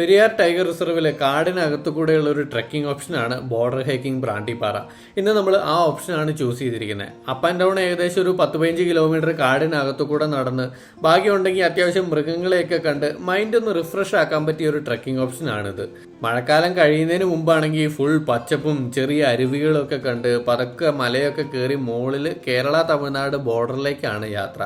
Periyar tiger റിസർവിലെ കാടിനകത്തു കൂടെയുള്ള ഒരു trekking ഓപ്ഷനാണ് ബോർഡർ ഹൈക്കിംഗ് ബ്രാണ്ടിപ്പാറ ഇന്ന് നമ്മൾ ആ ഓപ്ഷനാണ് ചൂസ് ചെയ്തിരിക്കുന്നത് അപ്പ് ആൻഡ് ഡൗൺ ഏകദേശം ഒരു പത്ത് പതിനഞ്ച് കിലോമീറ്റർ കാടിനകത്തു കൂടെ നടന്ന് ബാക്കിയുണ്ടെങ്കിൽ അത്യാവശ്യം മൃഗങ്ങളെയൊക്കെ കണ്ട് മൈൻഡ് ഒന്ന് റിഫ്രഷ് ആക്കാൻ പറ്റിയ ഒരു ട്രെക്കിംഗ് ഓപ്ഷനാണിത് മഴക്കാലം കഴിയുന്നതിന് മുമ്പാണെങ്കിൽ ഫുൾ പച്ചപ്പും ചെറിയ അരുവികളൊക്കെ കണ്ട് പതക്കെ മലയൊക്കെ കയറി മുകളിൽ കേരള തമിഴ്നാട് ബോർഡറിലേക്കാണ് യാത്ര.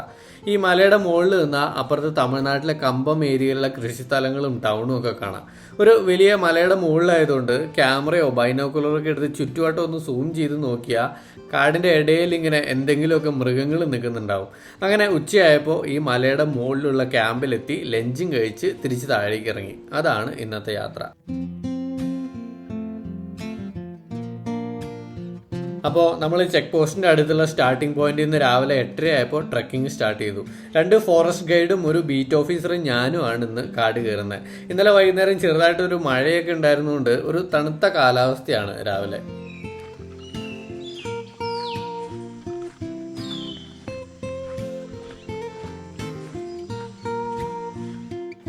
ഈ മലയുടെ മുകളിൽ നിന്ന് അപ്പുറത്ത് തമിഴ്നാട്ടിലെ കമ്പം ഏരിയയിലുള്ള കൃഷിസ്ഥലങ്ങളും ടൗണും ഒക്കെ കാണാം. ഒരു വലിയ മലയുടെ മുകളിലായതുകൊണ്ട് ക്യാമറയോ ബൈനോക്കുലറോ ഒക്കെ എടുത്ത് ചുറ്റുവട്ടം ഒന്ന് സൂം ചെയ്ത് നോക്കിയാൽ കാടിന്റെ ഇടയിൽ ഇങ്ങനെ എന്തെങ്കിലുമൊക്കെ മൃഗങ്ങൾ നിൽക്കുന്നുണ്ടാവും. അങ്ങനെ ഉച്ചയായപ്പോൾ ഈ മലയുടെ മുകളിലുള്ള ക്യാമ്പിലെത്തി ലഞ്ചും കഴിച്ച് തിരിച്ച് താഴേക്ക് ഇറങ്ങി. അതാണ് ഇന്നത്തെ യാത്ര. അപ്പോൾ നമ്മൾ ചെക്ക് പോസ്റ്റിന്റെ അടുത്തുള്ള സ്റ്റാർട്ടിംഗ് പോയിന്റിൽ നിന്ന് രാവിലെ എട്ടരയായപ്പോൾ ട്രക്കിംഗ് സ്റ്റാർട്ട് ചെയ്തു. രണ്ട് ഫോറസ്റ്റ് ഗൈഡും ഒരു ബീറ്റ് ഓഫീസറും ഞാനുമാണ് ഇന്ന് കാട് കയറുന്നത്. ഇന്നലെ വൈകുന്നേരം ചെറുതായിട്ടൊരു മഴയൊക്കെ ഉണ്ടായിരുന്നുകൊണ്ട് ഒരു തണുത്ത കാലാവസ്ഥയാണ് രാവിലെ.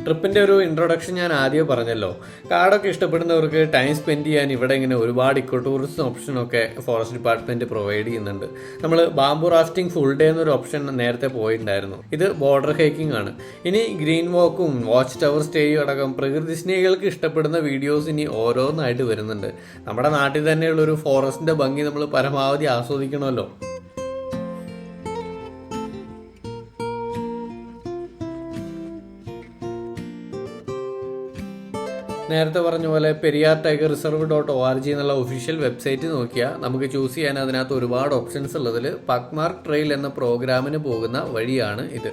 ട്രിപ്പിന്റെ ഒരു ഇൻട്രൊഡക്ഷൻ ഞാൻ ആദ്യം പറഞ്ഞല്ലോ. കാടൊക്കെ ഇഷ്ടപ്പെടുന്നവർക്ക് ടൈം സ്പെൻഡ് ചെയ്യാൻ ഇവിടെ ഇങ്ങനെ ഒരുപാട് ഇക്കോ ടൂറിസം ഓപ്ഷനൊക്കെ ഫോറസ്റ്റ് ഡിപ്പാർട്ട്മെന്റ് പ്രൊവൈഡ് ചെയ്യുന്നുണ്ട്. നമ്മൾ ബാംബു റാഫ്റ്റിംഗ് ഫുൾ ഡേ എന്നൊരു ഓപ്ഷൻ നേരത്തെ പോയിട്ടുണ്ടായിരുന്നു. ഇത് ബോർഡർ ഹൈക്കിംഗ് ആണ്. ഇനി ഗ്രീൻ വാക്കും വാച്ച് ടവർ സ്റ്റേയും അടക്കം പ്രകൃതി സ്നേഹികൾക്ക് ഇഷ്ടപ്പെടുന്ന വീഡിയോസ് ഇനി ഓരോന്നായിട്ട് വരുന്നുണ്ട്. നമ്മുടെ നാട്ടിൽ തന്നെയുള്ള ഒരു ഫോറസ്റ്റിന്റെ ഭംഗി നമ്മൾ പരമാവധി ആസ്വദിക്കണമല്ലോ. നേരത്തെ പറഞ്ഞ പോലെ Periyar tiger reserve dot O R G എന്നുള്ള ഒഫീഷ്യൽ വെബ്സൈറ്റ് നോക്കിയാൽ നമുക്ക് ചൂസ് ചെയ്യാൻ അതിനകത്ത് ഒരുപാട് ഓപ്ഷൻസ് ഉള്ളതിൽ പക്മാർക്ക് ട്രെയിൽ എന്ന പ്രോഗ്രാമിന് പോകുന്ന വഴിയാണ് ഇത്.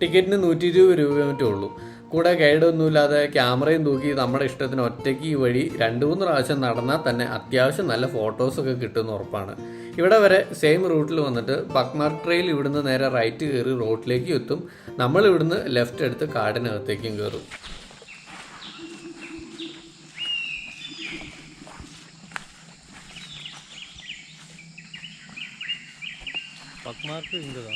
ടിക്കറ്റിന് നൂറ്റി ഇരുപത് രൂപ മറ്റേ ഉള്ളൂ. കൂടെ ഗൈഡൊന്നുമില്ലാതെ ക്യാമറയും തൂക്കി നമ്മുടെ ഇഷ്ടത്തിന് ഒറ്റയ്ക്ക് ഈ വഴി രണ്ട് മൂന്ന് പ്രാവശ്യം നടന്നാൽ തന്നെ അത്യാവശ്യം നല്ല ഫോട്ടോസൊക്കെ കിട്ടുമെന്ന് ഉറപ്പാണ്. ഇവിടെ വരെ സെയിം റൂട്ടിൽ വന്നിട്ട് പക്മാർക്ക് ട്രെയിൽ ഇവിടുന്ന് നേരെ റൈറ്റ് കയറി റോഡിലേക്ക് എത്തും. നമ്മൾ ഇവിടുന്ന് ലെഫ്റ്റ് എടുത്ത് കാടിനകത്തേക്കും കയറും പക്മാർക്ക് ഇങ്ങതാ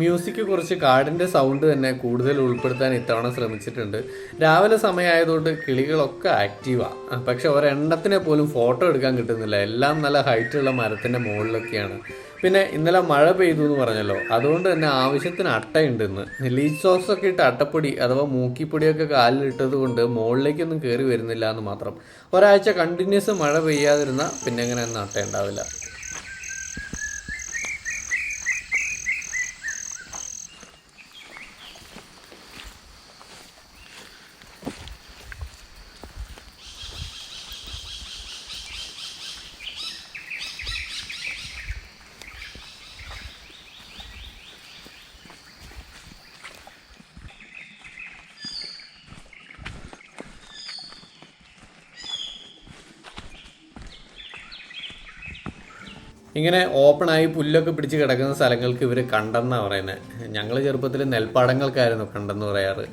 മ്യൂസിക് കുറച്ച് കാടിന്റെ സൗണ്ട് തന്നെ കൂടുതൽ ഉൾപ്പെടുത്താൻ ഇത്തവണ ശ്രമിച്ചിട്ടുണ്ട്. രാവിലെ സമയമായതുകൊണ്ട് കിളികളൊക്കെ ആക്റ്റീവാണ് പക്ഷെ ഒരെണ്ണത്തിനെ പോലും ഫോട്ടോ എടുക്കാൻ കിട്ടുന്നില്ല. എല്ലാം നല്ല ഹൈറ്റുള്ള മരത്തിന്റെ മുകളിലൊക്കെയാണ്. പിന്നെ ഇന്നലെ മഴ പെയ്തു എന്ന് പറഞ്ഞല്ലോ. അതുകൊണ്ട് തന്നെ ആവശ്യത്തിന് അട്ടയുണ്ട് ഇന്ന് ലീച്ച് സോസ് ഒക്കെ ഇട്ട് അട്ടപ്പൊടി അഥവാ മൂക്കിപ്പൊടിയൊക്കെ കാലിലിട്ടത് കൊണ്ട് മുകളിലേക്കൊന്നും കയറി വരുന്നില്ല എന്ന് മാത്രം. ഒരാഴ്ച കണ്ടിന്യൂസ് മഴ പെയ്യാതിരുന്ന പിന്നെ അങ്ങനെ ഒന്നും അട്ട ഉണ്ടാവില്ല. ഇങ്ങനെ ഓപ്പണായി പുല്ലൊക്കെ പിടിച്ച് കിടക്കുന്ന സ്ഥലങ്ങൾക്ക് ഇവർ കണ്ടെന്നാണ് പറയുന്നത് ഞങ്ങൾ ചെറുപ്പത്തിൽ നെൽപ്പാടങ്ങൾക്കായിരുന്നു കണ്ടെന്ന് പറയാറ്.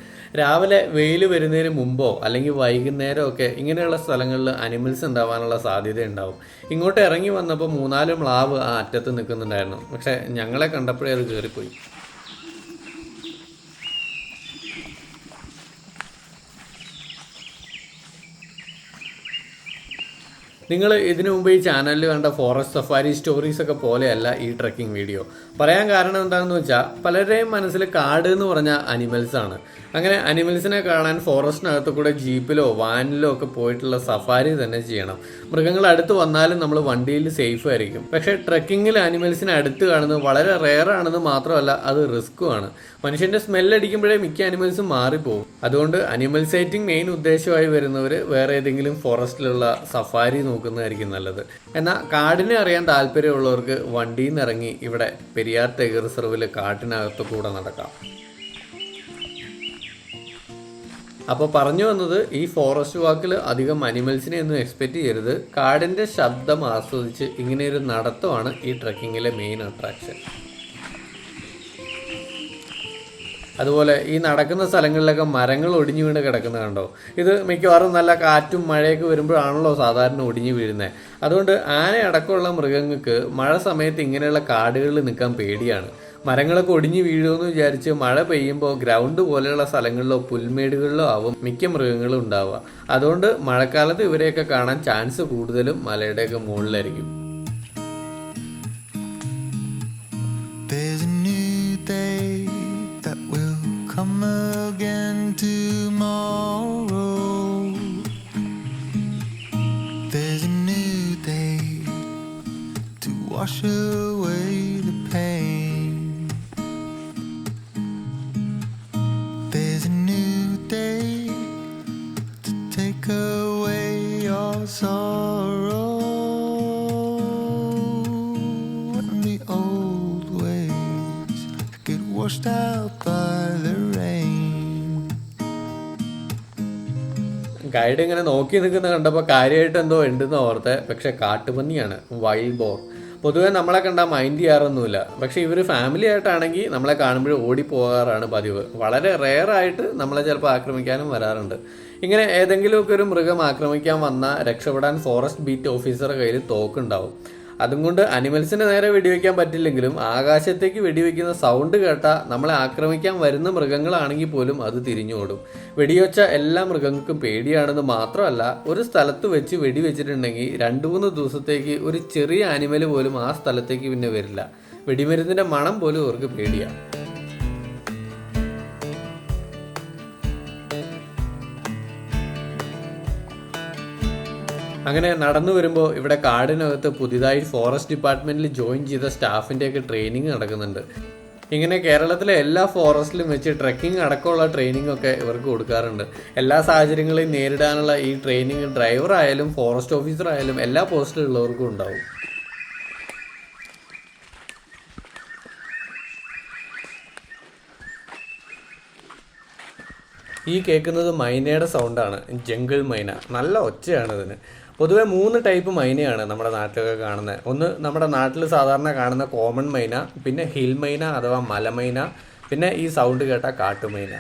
രാവിലെ വെയിൽ വരുന്നതിന് മുമ്പോ അല്ലെങ്കിൽ വൈകുന്നേരമോ ഒക്കെ ഇങ്ങനെയുള്ള സ്ഥലങ്ങളിൽ അനിമൽസ് ഉണ്ടാവാനുള്ള സാധ്യത ഉണ്ടാവും ഇങ്ങോട്ട് ഇറങ്ങി വന്നപ്പോൾ മൂന്നാൽ മ്ലാവ് ആ അറ്റത്ത് നിൽക്കുന്നുണ്ടായിരുന്നു. പക്ഷേ ഞങ്ങളെ കണ്ടപ്പോഴേ അത് കയറിപ്പോയി നിങ്ങൾ ഇതിനു മുമ്പ് ഈ ചാനലിൽ കണ്ട ഫോറസ്റ്റ് സഫാരി സ്റ്റോറീസ് ഒക്കെ പോലെയല്ല ഈ ട്രക്കിംഗ് വീഡിയോ പറയാൻ കാരണം എന്താണെന്ന് വെച്ചാൽ പലരുടെയും മനസ്സിൽ കാട് എന്ന് പറഞ്ഞാൽ അനിമൽസ് ആണ്. അങ്ങനെ അനിമൽസിനെ കാണാൻ ഫോറസ്റ്റിനകത്ത് കൂടെ ജീപ്പിലോ വാനിലോ ഒക്കെ പോയിട്ടുള്ള സഫാരി തന്നെ ചെയ്യണം. മൃഗങ്ങൾ അടുത്ത് വന്നാലും നമ്മൾ വണ്ടിയിൽ സേഫ് ആയിരിക്കും. പക്ഷേ ട്രക്കിങ്ങിൽ അനിമൽസിനെ അടുത്ത് കാണുന്നത് വളരെ റെയർ ആണെന്ന് മാത്രമല്ല അത് റിസ്ക്കുമാണ് മനുഷ്യന്റെ സ്മെല്ലടിക്കുമ്പോഴേ മിക്ക അനിമൽസും മാറിപ്പോകും. അതുകൊണ്ട് അനിമൽ സൈറ്റിംഗ് മെയിൻ ഉദ്ദേശമായി വരുന്നവർ വേറെ ഏതെങ്കിലും ഫോറസ്റ്റിലുള്ള സഫാരി നോക്കുന്നതായിരിക്കും നല്ലത്. എന്നാൽ കാടിനെ അറിയാൻ താല്പര്യമുള്ളവർക്ക് വണ്ടിയിൽ നിന്ന് ഇറങ്ങി ഇവിടെ പെരിയാർ ടൈഗർ റിസർവിൽ കാട്ടിനകത്ത് കൂടെ നടക്കാം. അപ്പോൾ പറഞ്ഞു വന്നത് ഈ ഫോറസ്റ്റ് വാക്കിൽ അധികം അനിമൽസിനെ ഒന്നും എക്സ്പെക്റ്റ് ചെയ്യരുത്. കാടിന്റെ ശബ്ദം ആസ്വദിച്ച് ഇങ്ങനെയൊരു നടത്തമാണ് ഈ ട്രക്കിങ്ങിലെ മെയിൻ അട്രാക്ഷൻ അതുപോലെ ഈ നടക്കുന്ന സ്ഥലങ്ങളിലൊക്കെ മരങ്ങൾ ഒടിഞ്ഞു വീണ് കിടക്കുന്ന കണ്ടോ? ഇത് മിക്കവാറും നല്ല കാറ്റും മഴയൊക്കെ വരുമ്പോഴാണല്ലോ സാധാരണ ഒടിഞ്ഞു വീഴുന്നത് അതുകൊണ്ട് ആന അടക്കമുള്ള മൃഗങ്ങൾക്ക് മഴ സമയത്ത് ഇങ്ങനെയുള്ള കാടുകളിൽ നിൽക്കാൻ പേടിയാണ്. മരങ്ങളൊക്കെ ഒടിഞ്ഞു വീഴുമെന്ന് വിചാരിച്ച് മഴ പെയ്യുമ്പോൾ ഗ്രൗണ്ട് പോലെയുള്ള സ്ഥലങ്ങളിലോ പുൽമേടുകളിലോ ആവും മിക്ക മൃഗങ്ങളും ഉണ്ടാവുക. അതുകൊണ്ട് മഴക്കാലത്ത് ഇവരെയൊക്കെ കാണാൻ ചാൻസ് കൂടുതലും മലയുടെയൊക്കെ മുകളിലായിരിക്കും. Tomorrow. There's a new day to wash away guide ഇങ്ങനെ നോക്കി നിൽക്കുന്ന കണ്ടപ്പോൾ കാര്യമായിട്ട് എന്തോ ഉണ്ടെന്ന് ഓർത്തെ. പക്ഷെ കാട്ടുപന്നിയാണ്. വൈൽഡ് ബോർ പൊതുവെ നമ്മളെ കണ്ടാൽ മൈൻഡ് ചെയ്യാറൊന്നുമില്ല. പക്ഷെ ഇവർ ഫാമിലി ആയിട്ടാണെങ്കിൽ നമ്മളെ കാണുമ്പോൾ ഓടി പോകാറാണ് പതിവ്. വളരെ റെയർ ആയിട്ട് നമ്മളെ ചിലപ്പോൾ ആക്രമിക്കാനും വരാറുണ്ട്. ഇങ്ങനെ ഏതെങ്കിലുമൊക്കെ ഒരു മൃഗം ആക്രമിക്കാൻ വന്നാൽ രക്ഷപ്പെടാൻ ഫോറസ്റ്റ് ബീറ്റ് ഓഫീസറുടെ കയ്യിൽ തോക്കുണ്ടാവും. അതും കൊണ്ട് അനിമൽസിനെ നേരെ വെടിവെക്കാൻ പറ്റില്ലെങ്കിലും ആകാശത്തേക്ക് വെടിവെക്കുന്ന സൗണ്ട് കേട്ട നമ്മളെ ആക്രമിക്കാൻ വരുന്ന മൃഗങ്ങളാണെങ്കിൽ പോലും അത് തിരിഞ്ഞോടും. വെടിവെച്ച എല്ലാ മൃഗങ്ങൾക്കും പേടിയാണെന്ന് മാത്രമല്ല ഒരു സ്ഥലത്ത് വെച്ച് വെടിവെച്ചിട്ടുണ്ടെങ്കിൽ രണ്ട് മൂന്ന് ദിവസത്തേക്ക് ഒരു ചെറിയ ആനിമൽ പോലും ആ സ്ഥലത്തേക്ക് പിന്നെ വരില്ല. വെടിമരുന്നിന്റെ മണം പോലും അവർക്ക് പേടിയാണ് അങ്ങനെ നടന്നു വരുമ്പോൾ ഇവിടെ കാടിനകത്ത് പുതിയതായി ഫോറസ്റ്റ് ഡിപ്പാർട്ട്മെന്റിൽ ജോയിൻ ചെയ്ത സ്റ്റാഫിന്റെയൊക്കെ ട്രെയിനിങ് നടക്കുന്നുണ്ട്. ഇങ്ങനെ കേരളത്തിലെ എല്ലാ ഫോറസ്റ്റിലും വെച്ച് ട്രക്കിംഗ് അടക്കമുള്ള ട്രെയിനിങ് ഒക്കെ ഇവർക്ക് കൊടുക്കാറുണ്ട്. എല്ലാ സാഹചര്യങ്ങളെയും നേരിടാനുള്ള ഈ ട്രെയിനിങ് ഡ്രൈവർ ആയാലും ഫോറസ്റ്റ് ഓഫീസർ ആയാലും എല്ലാ പോസ്റ്റിലുള്ളവർക്കും ഉണ്ടാവും. ഈ കേൾക്കുന്നത് മൈനയുടെ സൗണ്ടാണ് ജംഗിൾ മൈന. നല്ല ഒച്ചയാണ് ഇതിന്. പൊതുവെ മൂന്ന് ടൈപ്പ് മൈനയാണ് നമ്മുടെ നാട്ടിലൊക്കെ കാണുന്നത് ഒന്ന് നമ്മുടെ നാട്ടിൽ സാധാരണ കാണുന്ന കോമൺ മൈന പിന്നെ ഹിൽ മൈന അഥവാ മലമൈന പിന്നെ ഈ സൗണ്ട് കേട്ട കാട്ടുമൈന.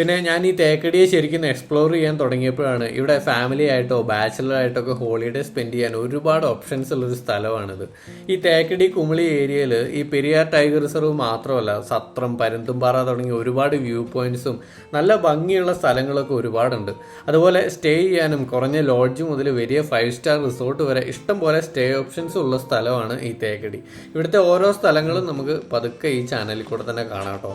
പിന്നെ ഞാൻ ഈ തേക്കടിയെ ശരിക്കും എക്സ്പ്ലോർ ചെയ്യാൻ തുടങ്ങിയപ്പോഴാണ് ഇവിടെ ഫാമിലി ആയിട്ടോ ബാച്ചിലർ ആയിട്ടോ ഒക്കെ ഹോളിഡേ സ്പെൻഡ് ചെയ്യാൻ ഒരുപാട് ഓപ്ഷൻസ് ഉള്ളൊരു സ്ഥലമാണിത്. ഈ തേക്കടി കുമിളി ഏരിയയിൽ ഈ പെരിയാർ ടൈഗർ റിസർവ് മാത്രമല്ല സത്രം പരുന്തുംപാറ തുടങ്ങിയ ഒരുപാട് വ്യൂ പോയിന്റ്സും നല്ല ഭംഗിയുള്ള സ്ഥലങ്ങളൊക്കെ ഒരുപാടുണ്ട്. അതുപോലെ സ്റ്റേ ചെയ്യാനും കുറഞ്ഞ ലോഡ്ജ് മുതൽ വലിയ ഫൈവ് സ്റ്റാർ റിസോർട്ട് വരെ ഇഷ്ടം പോലെ സ്റ്റേ ഓപ്ഷൻസ് ഉള്ള സ്ഥലമാണ് ഈ തേക്കടി. ഇവിടുത്തെ ഓരോ സ്ഥലങ്ങളും നമുക്ക് പതുക്കെ ഈ ചാനലിൽ കൂടെ തന്നെ കാണാം കേട്ടോ.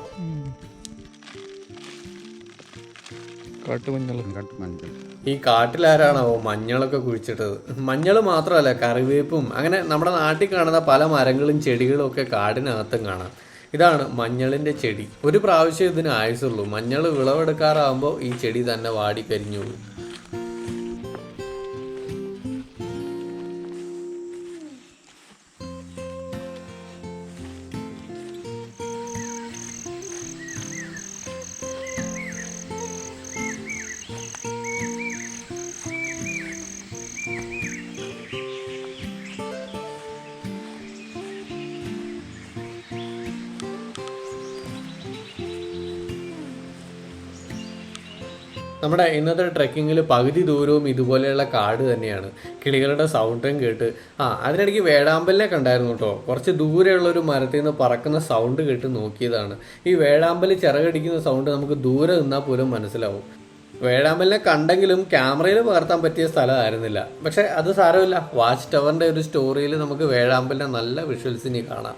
കാട്ടുമഞ്ഞൾ. കാട്ടുമഞ്ഞൾ. ഈ കാട്ടിലാരാണാവോ മഞ്ഞളൊക്കെ കുഴിച്ചിട്ടത്? മഞ്ഞൾ മാത്രമല്ല കറിവേപ്പും. അങ്ങനെ നമ്മുടെ നാട്ടിൽ കാണുന്ന പല മരങ്ങളും ചെടികളും ഒക്കെ കാടിനകത്തും കാണാം. ഇതാണ് മഞ്ഞളിന്റെ ചെടി. ഒരു പ്രാവശ്യം ഇതിന് ആയുസുള്ളൂ. മഞ്ഞൾ വിളവെടുക്കാറാകുമ്പോൾ ഈ ചെടി തന്നെ വാടി കരിഞ്ഞു പോകും. നമ്മുടെ ഇന്നത്തെ ട്രെക്കിങ്ങിൽ പകുതി ദൂരവും ഇതുപോലെയുള്ള കാട് തന്നെയാണ്. കിളികളുടെ സൗണ്ടും കേട്ട്. ആ അതിനിടയ്ക്ക് വേഴാമ്പലിനെ കണ്ടായിരുന്നു കേട്ടോ. കുറച്ച് ദൂരെയുള്ള ഒരു മരത്തിൽ നിന്ന് പറക്കുന്ന സൗണ്ട് കേട്ട് നോക്കിയതാണ്. ഈ വേഴാമ്പൽ ചിറകടിക്കുന്ന സൗണ്ട് നമുക്ക് ദൂരെ നിന്നാൽ പോലും മനസ്സിലാവും. വേഴാമ്പലിനെ കണ്ടെങ്കിലും ക്യാമറയിൽ പകർത്താൻ പറ്റിയ സ്ഥലമായിരുന്നില്ല. പക്ഷെ അത് സാരമില്ല. വാച്ച് ടവറിന്റെ ഒരു സ്റ്റോറിയിൽ നമുക്ക് വേഴാമ്പലിനെ നല്ല വിഷ്വൽസിനി കാണാം.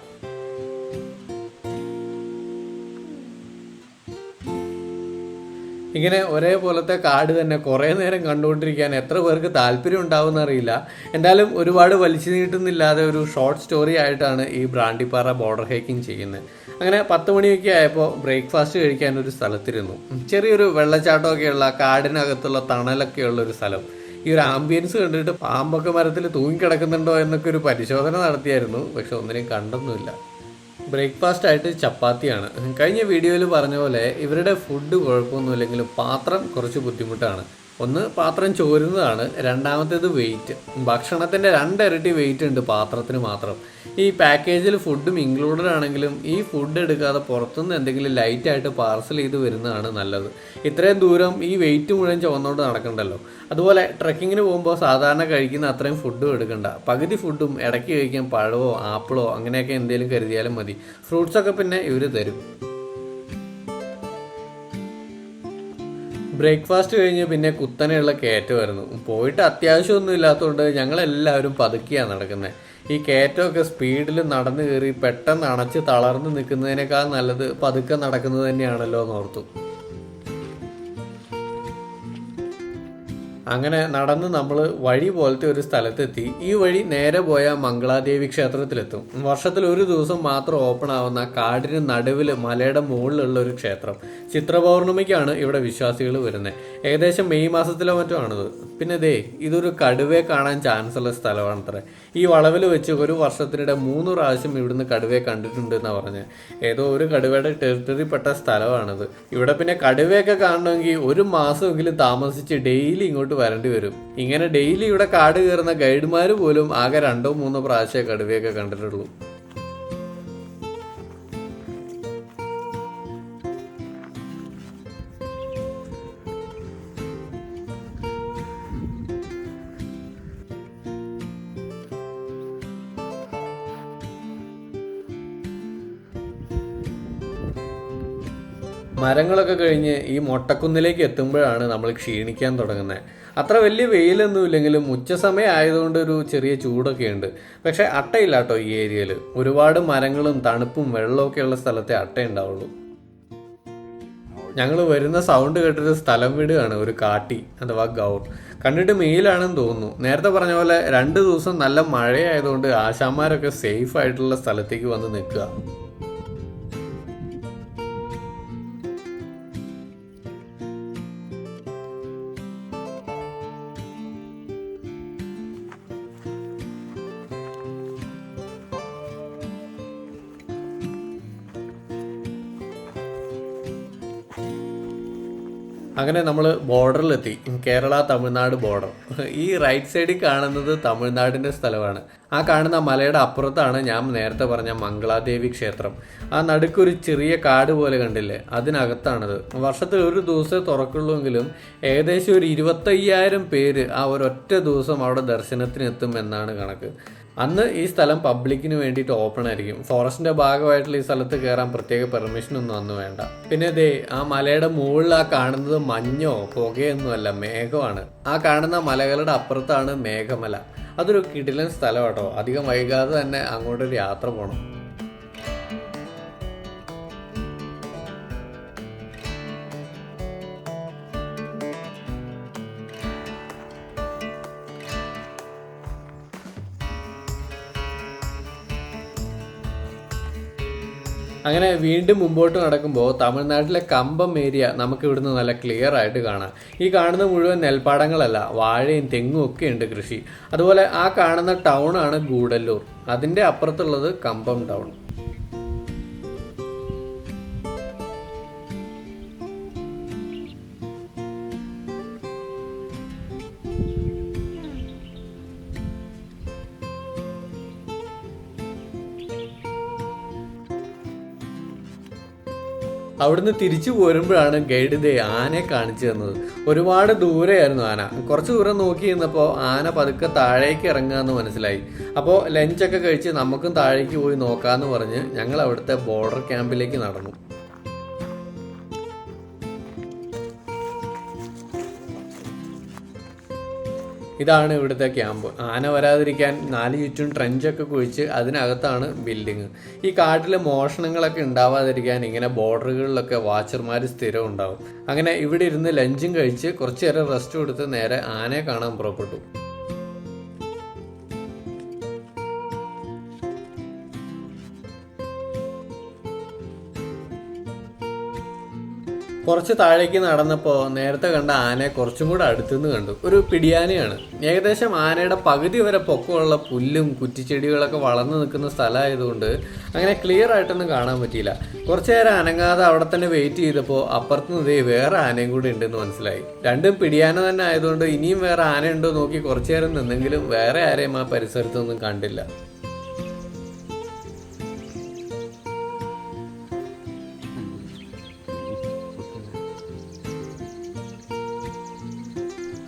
ഇങ്ങനെ ഒരേപോലത്തെ കാട് തന്നെ കുറേ നേരം കണ്ടുകൊണ്ടിരിക്കാൻ എത്ര പേർക്ക് താല്പര്യം ഉണ്ടാവുമെന്ന് അറിയില്ല. എന്തായാലും ഒരുപാട് വലിച്ചു നീട്ടുന്നില്ലാതെ ഒരു ഷോർട്ട് സ്റ്റോറി ആയിട്ടാണ് ഈ ബ്രാണ്ടിപ്പാറ ബോർഡർ ഹൈക്കിംഗ് ചെയ്യുന്നത്. അങ്ങനെ പത്ത് മണിയൊക്കെ ആയപ്പോൾ ബ്രേക്ക്ഫാസ്റ്റ് കഴിക്കാൻ ഒരു സ്ഥലത്തിരുന്നു. ചെറിയൊരു വെള്ളച്ചാട്ടമൊക്കെയുള്ള കാടിനകത്തുള്ള തണലൊക്കെയുള്ള ഒരു സ്ഥലം. ഈ ഒരു ആംബിയൻസ് കണ്ടിട്ട് പാമ്പൊക്കെ മരത്തിൽ തൂങ്ങിക്കിടക്കുന്നുണ്ടോ എന്നൊക്കെ ഒരു പരിശോധന നടത്തിയായിരുന്നു. പക്ഷെ ഒന്നിനെയും കണ്ടൊന്നുമില്ല. ബ്രേക്ക്ഫാസ്റ്റ് ആയിട്ട് ചപ്പാത്തിയാണ്. കഴിഞ്ഞ വീഡിയോയിൽ പറഞ്ഞ പോലെ ഇവരുടെ ഫുഡ് കുഴപ്പമൊന്നുമില്ലെങ്കിലും പാത്രം കുറച്ച് ബുദ്ധിമുട്ടാണ്. ഒന്ന് പാത്രം ചോരുന്നതാണ് രണ്ടാമത്തേത് വെയിറ്റ് ഭക്ഷണത്തിന്റെ രണ്ടിരട്ടി വെയിറ്റ് ഉണ്ട് പാത്രത്തിന് മാത്രം. ഈ പാക്കേജിൽ ഫുഡും ഇൻക്ലൂഡഡ് ആണെങ്കിലും ഈ ഫുഡ് എടുക്കാതെ പുറത്തുനിന്ന് എന്തെങ്കിലും ലൈറ്റായിട്ട് പാർസൽ ചെയ്ത് വരുന്നതാണ് നല്ലത്. ഇത്രയും ദൂരം ഈ വെയിറ്റ് മുഴുവൻ ചുവന്നുകൊണ്ട് നടക്കണ്ടല്ലോ. അതുപോലെ ട്രക്കിങ്ങിന് പോകുമ്പോൾ സാധാരണ കഴിക്കുന്ന അത്രയും ഫുഡും എടുക്കണ്ട. പകുതി ഫുഡും ഇടയ്ക്ക് കഴിക്കാൻ പഴമോ ആപ്പിളോ അങ്ങനെയൊക്കെ എന്തെങ്കിലും കരുതിയാലും മതി. ഫ്രൂട്ട്സൊക്കെ പിന്നെ ഇവർ തരും. ബ്രേക്ക്ഫാസ്റ്റ് കഴിഞ്ഞ് പിന്നെ കുത്തനെയുള്ള കയറ്റമായിരുന്നു. പോയിട്ട് അത്യാവശ്യമൊന്നും ഇല്ലാത്തതുകൊണ്ട് ഞങ്ങളെല്ലാവരും പതുക്കിയാണ് നടക്കുന്നത് ഈ കയറ്റമൊക്കെ സ്പീഡിൽ നടന്നു കയറി പെട്ടെന്ന് അണച്ച് തളർന്ന് നിൽക്കുന്നതിനേക്കാൾ നല്ലത് പതുക്കെ നടക്കുന്നത് തന്നെയാണല്ലോ എന്ന് ഓർത്തു. അങ്ങനെ നടന്ന് നമ്മൾ വഴി പോലത്തെ ഒരു സ്ഥലത്തെത്തി. ഈ വഴി നേരെ പോയ മംഗളാദേവി ക്ഷേത്രത്തിലെത്തും. വർഷത്തിൽ ഒരു ദിവസം മാത്രം ഓപ്പൺ ആവുന്ന കാടിന് നടുവിൽ മലയുടെ മുകളിലുള്ള ഒരു ക്ഷേത്രം. ചിത്രപൗർണമിക്കാണ് ഇവിടെ വിശ്വാസികൾ വരുന്നത് ഏകദേശം മെയ് മാസത്തിലോ മറ്റോ ആണിത്. പിന്നെ ദേ ഇതൊരു കടുവയെ കാണാൻ ചാൻസ് ഉള്ള സ്ഥലമാണത്രേ. ഈ വളവിൽ വെച്ച് ഒരു വർഷത്തിനിടെ മൂന്ന് പ്രാവശ്യം ഇവിടുന്ന് കടുവയെ കണ്ടിട്ടുണ്ട് എന്നാ പറഞ്ഞത് ഏതോ ഒരു കടുവയുടെ ടെറിട്ടറിപ്പെട്ട സ്ഥലമാണിത്. ഇവിടെ പിന്നെ കടുവയൊക്കെ കാണണമെങ്കിൽ ഒരു മാസമെങ്കിലും താമസിച്ച് ഡെയിലി ഇങ്ങോട്ട് വരേണ്ടി വരും. ഇങ്ങനെ ഡെയിലി ഇവിടെ കാട് കയറുന്ന ഗൈഡുമാർ പോലും ആകെ രണ്ടോ മൂന്നോ പ്രാവശ്യമേ കടുവയൊക്കെ കണ്ടിട്ടുള്ളൂ. മരങ്ങളൊക്കെ കഴിഞ്ഞ് ഈ മൊട്ടക്കുന്നിലേക്ക് എത്തുമ്പോഴാണ് നമ്മൾ ക്ഷീണിക്കാൻ തുടങ്ങുന്നത്. അത്ര വലിയ വെയിലൊന്നും ഇല്ലെങ്കിലും ഉച്ചസമയം ആയതുകൊണ്ട് ഒരു ചെറിയ ചൂടൊക്കെ ഉണ്ട്. പക്ഷെ അട്ടയില്ല കേട്ടോ ഈ ഏരിയയിൽ ഒരുപാട് മരങ്ങളും തണുപ്പും വെള്ളമൊക്കെ ഉള്ള സ്ഥലത്തെ അട്ട ഉണ്ടാവുള്ളൂ. ഞങ്ങൾ വരുന്ന സൗണ്ട് കേട്ടൊരു സ്ഥലം വിടുകയാണ് ഒരു കാട്ടി അഥവാ ഗൗർ കണ്ടിട്ട് മെയിലാണെന്ന് തോന്നുന്നു. നേരത്തെ പറഞ്ഞ പോലെ രണ്ട് ദിവസം നല്ല മഴയായതുകൊണ്ട് ആശാന്മാരൊക്കെ സേഫ് ആയിട്ടുള്ള സ്ഥലത്തേക്ക് വന്ന് നിൽക്കുക. അങ്ങനെ നമ്മൾ ബോർഡറിലെത്തി. കേരള തമിഴ്നാട് ബോർഡർ. ഈ റൈറ്റ് സൈഡിൽ കാണുന്നത് തമിഴ്നാടിന്റെ സ്ഥലമാണ്. ആ കാണുന്ന മലയുടെ അപ്പുറത്താണ് ഞാൻ നേരത്തെ പറഞ്ഞ മംഗളാദേവി ക്ഷേത്രം. ആ നടുക്കൊരു ചെറിയ കാട് പോലെ കണ്ടില്ലേ? അതിനകത്താണത്. വർഷത്തിൽ ഒരു ദിവസമേ തുറക്കുള്ളൂവെങ്കിലും ഏകദേശം ഒരു ഇരുപത്തയ്യായിരം പേര് ആ ഒരൊറ്റ ദിവസം അവിടെ ദർശനത്തിനെത്തും എന്നാണ് കണക്ക്. അന്ന് ഈ സ്ഥലം പബ്ലിക്കിന് വേണ്ടിയിട്ട് ഓപ്പൺ ആയിരിക്കും. ഫോറസ്റ്റിന്റെ ഭാഗമായിട്ടുള്ള ഈ സ്ഥലത്ത് കയറാൻ പ്രത്യേക പെർമിഷൻ ഒന്നും അന്ന് വേണ്ട. പിന്നെ ദേ ആ മലയുടെ മുകളിൽ ആ കാണുന്നത് മഞ്ഞോ പുകയൊന്നുമല്ല മേഘമാണ്. ആ കാണുന്ന മലകളുടെ അപ്പുറത്താണ് മേഘമല. അതൊരു കിടിലൻ സ്ഥലം കേട്ടോ അധികം വൈകാതെ തന്നെ അങ്ങോട്ടൊരു യാത്ര പോകണം അങ്ങനെ വീണ്ടും മുമ്പോട്ട് നടക്കുമ്പോൾ തമിഴ്നാട്ടിലെ കമ്പം ഏരിയ നമുക്ക് ഇവിടുന്ന് നല്ല ക്ലിയർ ആയിട്ട് കാണാം. ഈ കാണുന്ന മുഴുവൻ നെൽപ്പാടങ്ങളല്ല വാഴയും തെങ്ങും ഒക്കെ ഉണ്ട് കൃഷി. അതുപോലെ ആ കാണുന്ന ടൗൺ ആണ് ഗൂഡല്ലൂർ. അതിന്റെ അപ്പുറത്തുള്ളത് കമ്പം ടൗൺ അവിടുന്ന് തിരിച്ചു പോരുമ്പോഴാണ് ഗൈഡ് ദേ ആനയെ കാണിച്ചു തന്നത്. ഒരുപാട് ദൂരെയായിരുന്നു ആന. കുറച്ച് ദൂരം നോക്കി നിന്നപ്പോൾ ആന പതുക്കെ താഴേക്ക് ഇറങ്ങുക എന്ന് മനസ്സിലായി അപ്പോൾ ലഞ്ചൊക്കെ കഴിച്ച് നമുക്കും താഴേക്ക് പോയി നോക്കാമെന്ന് പറഞ്ഞ് ഞങ്ങൾ അവിടുത്തെ ബോർഡർ ക്യാമ്പിലേക്ക് നടന്നു. ഇതാണ് ഇവിടുത്തെ ക്യാമ്പ് ആന വരാതിരിക്കാൻ നാല് ചുറ്റും ട്രെഞ്ചൊക്കെ കുഴിച്ച് അതിനകത്താണ് ബിൽഡിങ് ഈ കാട്ടിൽ മോഷണങ്ങളൊക്കെ ഉണ്ടാവാതിരിക്കാൻ ഇങ്ങനെ ബോർഡറുകളിലൊക്കെ വാച്ചർമാർ സ്ഥിരം ഉണ്ടാവും. അങ്ങനെ ഇവിടെ ഇരുന്ന് ലഞ്ചും കഴിച്ച് കുറച്ച് നേരം റെസ്റ്റ് കൊടുത്ത് നേരെ ആനയെ കാണാൻ പുറപ്പെട്ടു. കുറച്ച് താഴേക്ക് നടന്നപ്പോൾ നേരത്തെ കണ്ട ആനയെ കുറച്ചും കൂടെ അടുത്തുനിന്ന് കണ്ടു. ഒരു പിടിയാനയാണ്. ഏകദേശം ആനയുടെ പകുതി വരെ പൊക്കമുള്ള പുല്ലും കുറ്റിച്ചെടികളൊക്കെ വളർന്നു നിൽക്കുന്ന സ്ഥലമായതുകൊണ്ട് അങ്ങനെ ക്ലിയർ ആയിട്ടൊന്നും കാണാൻ പറ്റിയില്ല. കുറച്ചു നേരം അനങ്ങാതെ അവിടെ തന്നെ വെയിറ്റ് ചെയ്തപ്പോൾ അപ്പുറത്ത് നിന്ന് വേറെ ആനയും കൂടി ഉണ്ടെന്ന് മനസ്സിലായി. രണ്ടും പിടിയാന തന്നെ ആയതുകൊണ്ട് ഇനിയും വേറെ ആന ഉണ്ടോ നോക്കി കുറച്ചു നേരം നിന്നെങ്കിലും വേറെ ആരെയും ആ പരിസരത്തൊന്നും കണ്ടില്ല.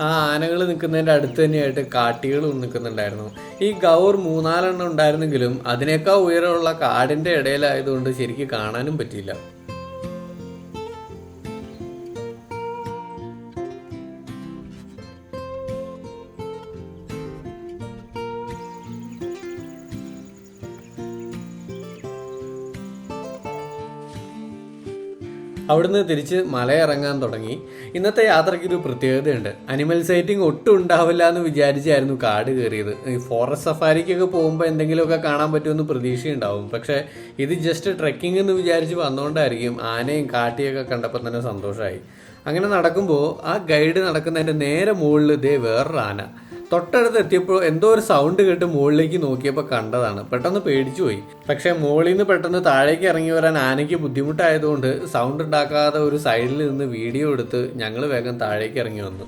ആ ആനകൾ നിൽക്കുന്നതിന്റെ അടുത്ത് തന്നെയായിട്ട് കാട്ടികളും നിൽക്കുന്നുണ്ടായിരുന്നു ഈ ഗൗർ മൂന്നാലെണ്ണം ഉണ്ടായിരുന്നെങ്കിലും അതിനേക്കാൾ ഉയരമുള്ള കാടിന്റെ ഇടയിലായതുകൊണ്ട് ശരിക്കും കാണാനും പറ്റിയില്ല. അവിടുന്ന് തിരിച്ച് മലയിറങ്ങാൻ തുടങ്ങി. ഇന്നത്തെ യാത്രയ്ക്ക് ഒരു പ്രത്യേകതയുണ്ട്. അനിമൽ സൈറ്റിംഗ് ഒട്ടും ഉണ്ടാവില്ല എന്ന് വിചാരിച്ചായിരുന്നു കാട് കയറിയത്. ഈ ഫോറസ്റ്റ് സഫാരിക്കൊക്കെ പോകുമ്പോൾ എന്തെങ്കിലുമൊക്കെ കാണാൻ പറ്റുമെന്ന് പ്രതീക്ഷയുണ്ടാവും. പക്ഷേ ഇത് ജസ്റ്റ് ട്രെക്കിംഗ് എന്ന് വിചാരിച്ച് വന്നുകൊണ്ടായിരിക്കും ആനയും കാട്ടിയൊക്കെ കണ്ടപ്പോൾ തന്നെ സന്തോഷമായി അങ്ങനെ നടക്കുമ്പോൾ ആ ഗൈഡ് നടക്കുന്നതിന്റെ നേരെ മുകളിൽ ഇതേ വേറൊരു ആന. തൊട്ടടുത്ത് എത്തിയപ്പോൾ എന്തോ ഒരു സൗണ്ട് കേട്ട് മുകളിലേക്ക് നോക്കിയപ്പോൾ കണ്ടതാണ്. പെട്ടെന്ന് പേടിച്ചു പോയി. പക്ഷേ മുകളിൽ നിന്ന് പെട്ടെന്ന് താഴേക്ക് ഇറങ്ങി വരാൻ ആനയ്ക്ക് ബുദ്ധിമുട്ടായതുകൊണ്ട് സൗണ്ട് ഉണ്ടാക്കാതെ ഒരു സൈഡിൽ നിന്ന് വീഡിയോ എടുത്ത് ഞങ്ങൾ വേഗം താഴേക്ക് ഇറങ്ങി വന്നു.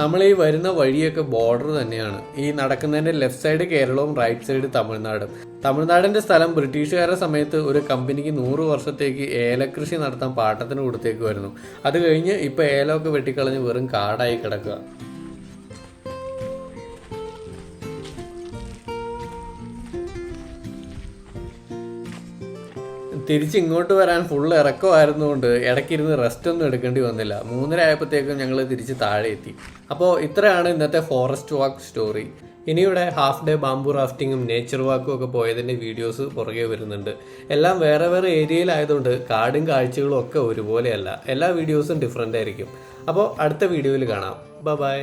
നമ്മൾ ഈ വരുന്ന വഴിയൊക്കെ ബോർഡർ തന്നെയാണ്. ഈ നടക്കുന്നതിന്റെ ലെഫ്റ്റ് സൈഡ് കേരളവും റൈറ്റ് സൈഡ് തമിഴ്നാടും. തമിഴ്നാടിന്റെ സ്ഥലം ബ്രിട്ടീഷുകാരുടെ സമയത്ത് ഒരു കമ്പനിക്ക് നൂറ് വർഷത്തേക്ക് ഏലകൃഷി നടത്താൻ പാട്ടത്തിന് കൊടുത്തേക്കുമായിരുന്നു അത് കഴിഞ്ഞ് ഇപ്പൊ ഏലമൊക്കെ വെട്ടിക്കളഞ്ഞ് വെറും കാടായി കിടക്കുക. തിരിച്ച് ഇങ്ങോട്ട് വരാൻ ഫുൾ ഇറക്കമായിരുന്നുകൊണ്ട് ഇടയ്ക്കിരുന്ന് റെസ്റ്റ് ഒന്നും എടുക്കേണ്ടി വന്നില്ല. മൂന്നര ആയപ്പോഴത്തേക്കും ഞങ്ങൾ തിരിച്ച് താഴെ എത്തി. അപ്പോൾ ഇത്രയാണ് ഇന്നത്തെ ഫോറസ്റ്റ് വാക്ക് സ്റ്റോറി ഇനിയുടെ ഹാഫ് ഡേ ബാംബു റാഫ്റ്റിങ്ങും നേച്ചർ വാക്കും ഒക്കെ പോയതിന്റെ വീഡിയോസ് പുറകെ വരുന്നുണ്ട്. എല്ലാം വേറെ വേറെ ഏരിയയിലായതുകൊണ്ട് കാടും കാഴ്ചകളും ഒക്കെ ഒരുപോലെയല്ല. എല്ലാ വീഡിയോസും ഡിഫറെന്റ് ആയിരിക്കും. അപ്പോൾ അടുത്ത വീഡിയോയിൽ കാണാം. ബൈ